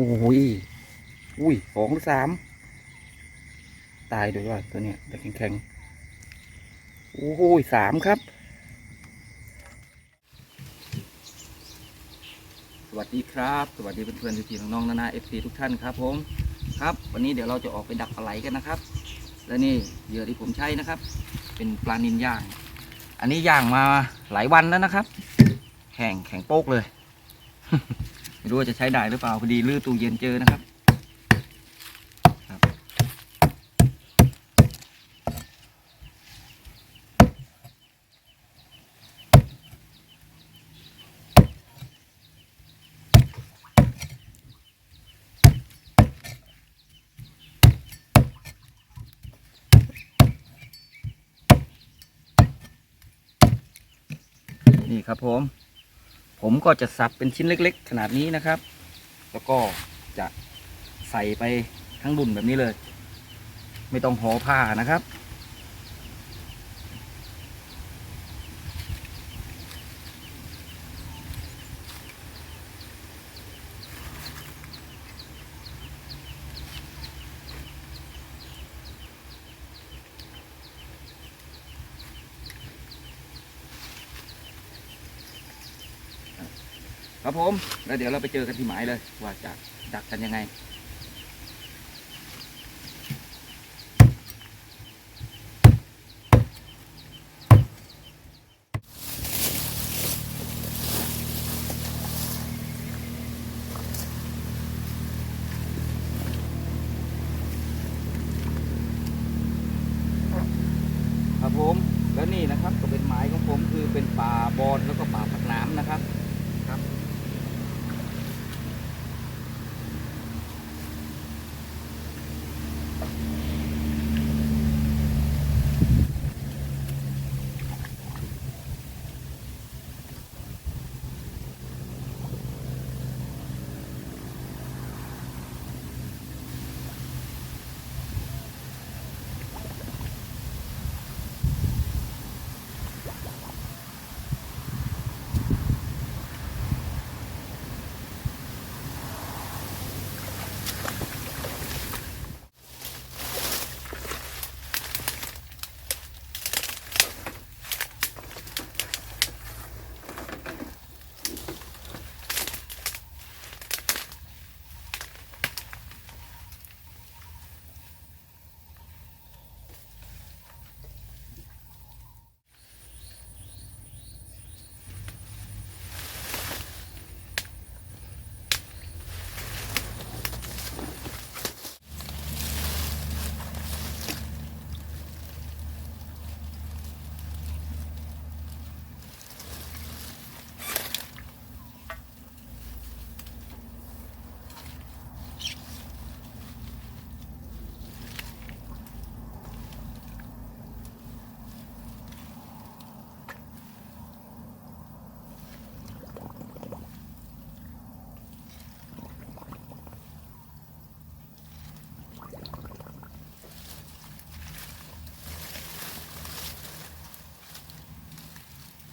โอ้ยอุ้ยสองหรือสามตายด้วยว่าตัวเนี้ยแต่แข็งแข็งโอ้โหสามครับ สวัสดีครับ สวัสดีเพื่อนๆพี่ๆน้องๆนานาเอฟซีทุกท่านครับผมครับ วันนี้เดี๋ยวเราจะออกไปดักปลาไหลกันนะครับ และนี่เหยื่อที่ผมใช้นะครับ เป็นปลานินย่าง อันนี้ย่างมาหลายวันแล้วนะครับแห้งแข็งโป๊กเลย ไม่รู้ว่าจะใช้ได้หรือเปล่าพอดีลื้อตู้เย็นเจอนะครับครับนี่ครับผม ผมก็จะสับเป็นชิ้นเล็ก ๆ ขนาดนี้นะครับ แล้วก็จะใส่ไปทั้งดุนแบบนี้เลย ไม่ต้องห่อผ้านะครับ ครับผม แล้วเดี๋ยวเราไปเจอกันที่หมายเลย ว่าจะดักกันยังไง ครับผม แล้วนี่นะครับก็เป็นหมายของผมคือเป็นป่าบอนแล้วก็ป่าผักน้ำนะครับครับ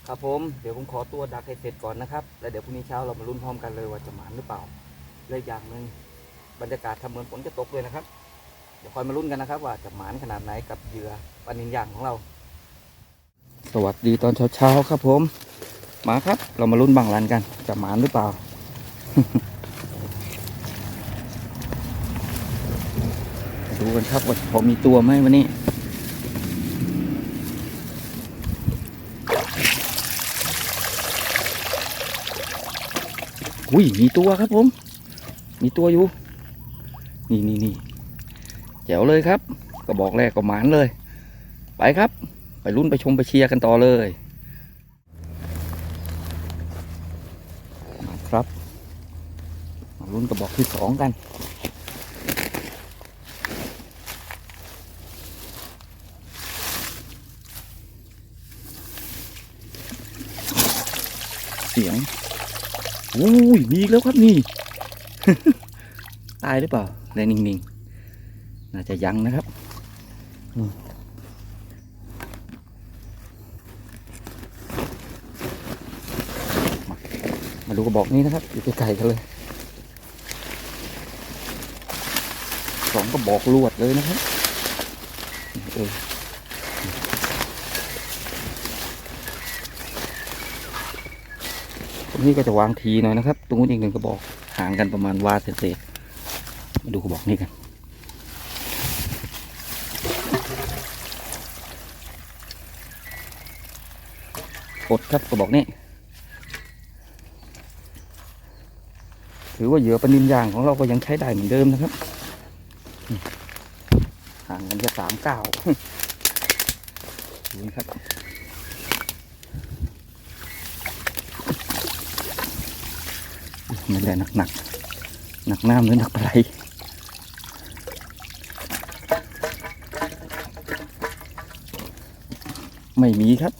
ครับผมเดี๋ยวผมขอตัวดักให้เสร็จก่อนนะครับ แล้วเดี๋ยวพรุ่งนี้เช้าเรามาลุ้นพร้อมกันเลยว่าจะหมานหรือเปล่าและอย่างหนึ่งบรรยากาศทำเหมือนฝนจะตกเลยนะครับ เดี๋ยวคอยมาลุ้นกันนะครับ ว่าจะหมานขนาดไหนกับเหยื่อปลานินย่างของเรา สวัสดีตอนเช้าๆครับผมมาครับ เรามาลุ้นบางรันกันจะหมานหรือเปล่าดูกันครับว่าพอมีตัวไหมวันนี้ อุ้ยมีตัวครับผม มีตัวอยู่ นี่นี่นี่แจ๋วเลยครับกระบอกแรกก็หมานเลย ไปครับ ไปรุ่นไปชมไปเชียร์กันต่อเลยมาครับ มารุ่นกระบอกที่สองกันเสียง อุ้ยมีอีกแล้วครับนี่ ตายหรือเปล่าแรงนิ่งๆ น่าจะยังนะครับมามาดูกระบอกนี้นะครับ อยู่ใกล้ๆกันเลยสองก็บอกลวดเลยนะครับเออตรง นี้ก็จะวางทีหน่อยนะครับ ตรงนู้นอีกหนึ่งกระบอกห่างกันประมาณวาเศษมาดูกระบอกนี้กัน กดครับกระบอกนี้ ถือว่าเหยื่อปนินยางของเราก็ยังใช้ได้เหมือนเดิมนะครับ ห่างกันแค่สามเก้าดูนะครับ ไม่ได้หนักหนักหนักน้าเหมือหนักปลาไหลไม่มีครับ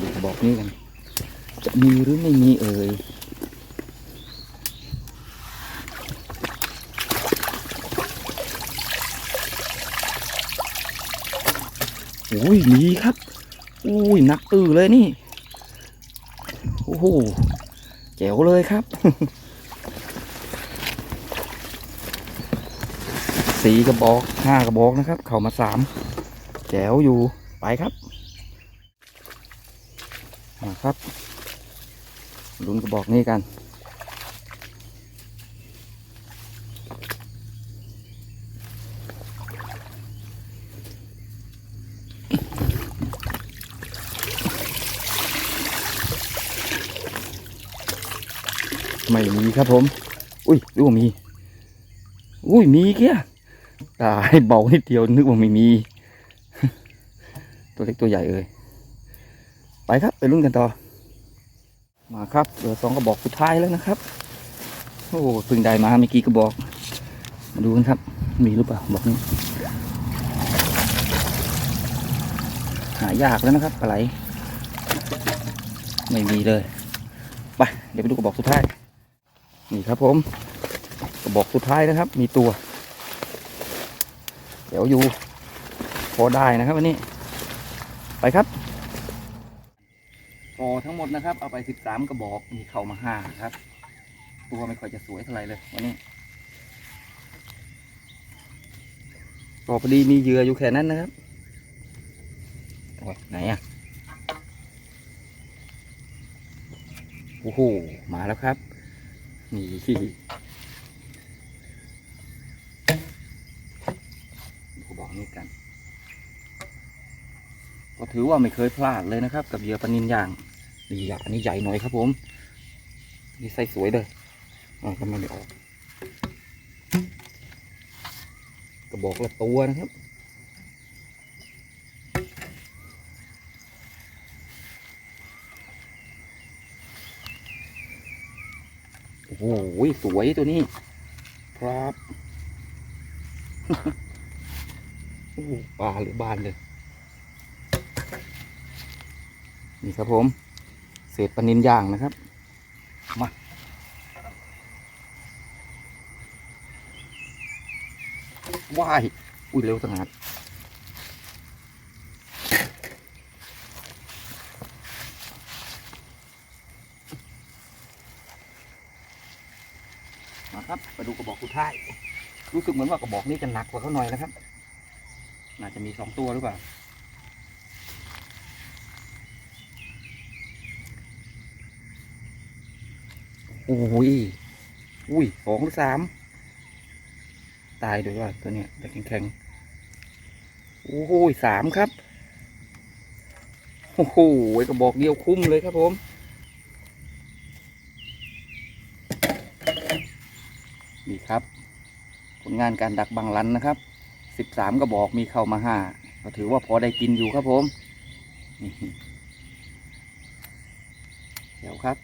ดูบอกนี้กัน จะมีหรือไม่มีเอ่ย อุ้ยมีครับ อุ้ยหนักตื้อเลยนี่ โอ้โหแจ๋วเลยครับสี่กระบอกห้ากระบอกนะครับ เข้ามาสามแจ๋วอยู่ไปครับมาครับลุ้นกระบอกนี้กัน ไม่มีครับผม อุ้ยดูว่ามี อุ้ยมีเกี้ยตายเบานิดเดียวนึกว่าไม่มี ตัวเล็กตัวใหญ่เอ่ยไปครับไปลุ้นกันต่อ มาครับเหลือสองกระบอกสุดท้ายแล้วนะครับโอ้เพิ่งได้มาเมื่อกี้กระบอก มาดูกันครับ มีหรือเปล่าบอกนี้หายากแล้วนะครับปลาไหลไม่มีเลย ไป เดี๋ยวไปดูกระบอกสุดท้าย นี่ครับผมกระบอกสุดท้ายนะครับ มีตัว เดี๋ยวอยู่ พอได้นะครับวันนี้ ไปครับพอทั้งหมดนะครับ เอาไปสิบสามกระบอกมีเข้ามาห้าครับ ตัวไม่ค่อยจะสวยเท่าไหร่เลยวันนี้ก็พอดีมีเหยื่ออยู่แค่นั้นนะครับโอ้ยไหนอะโอ้โหมาแล้วครับ นี่กระบอกนี้กัน ก็ถือว่าไม่เคยพลาดเลยนะครับ กับเหยื่อปนินย่างนี่อยางอันนี้ใหญ่หน่อยครับผมนี่ไส้สวยเลยอ่าก็ไม่ได้ออกกระบอกละตัวนะครับ โอ้โหสวยตัวนี้ ครับโอ้ปลาหรือบานเลย นี่ครับผม เศษปลานินย่างนะครับ มาว้าย อุ้ยเร็วสงัดมา ครับไปดูกระบอกสุดท้าย รู้สึกเหมือนว่ากระบอกนี้จะหนักกว่าเขาหน่อยนะครับ น่าจะมีสองตัวหรือเปล่า โอ้ยอุ้ยสองหรือสาม ตายด้วยว่าตัวเนี้ยแต่แข็งๆ โอ้โหสามครับ โอ้โหกระบอกเดียวคุ้มเลยครับผม นี่ครับ ผลงานการดักบางลันนะครับสิบสามกระบอกมีเข้ามาห้าก็ถือว่าพอได้กินอยู่ครับผมนี่เดี๋ยวครับ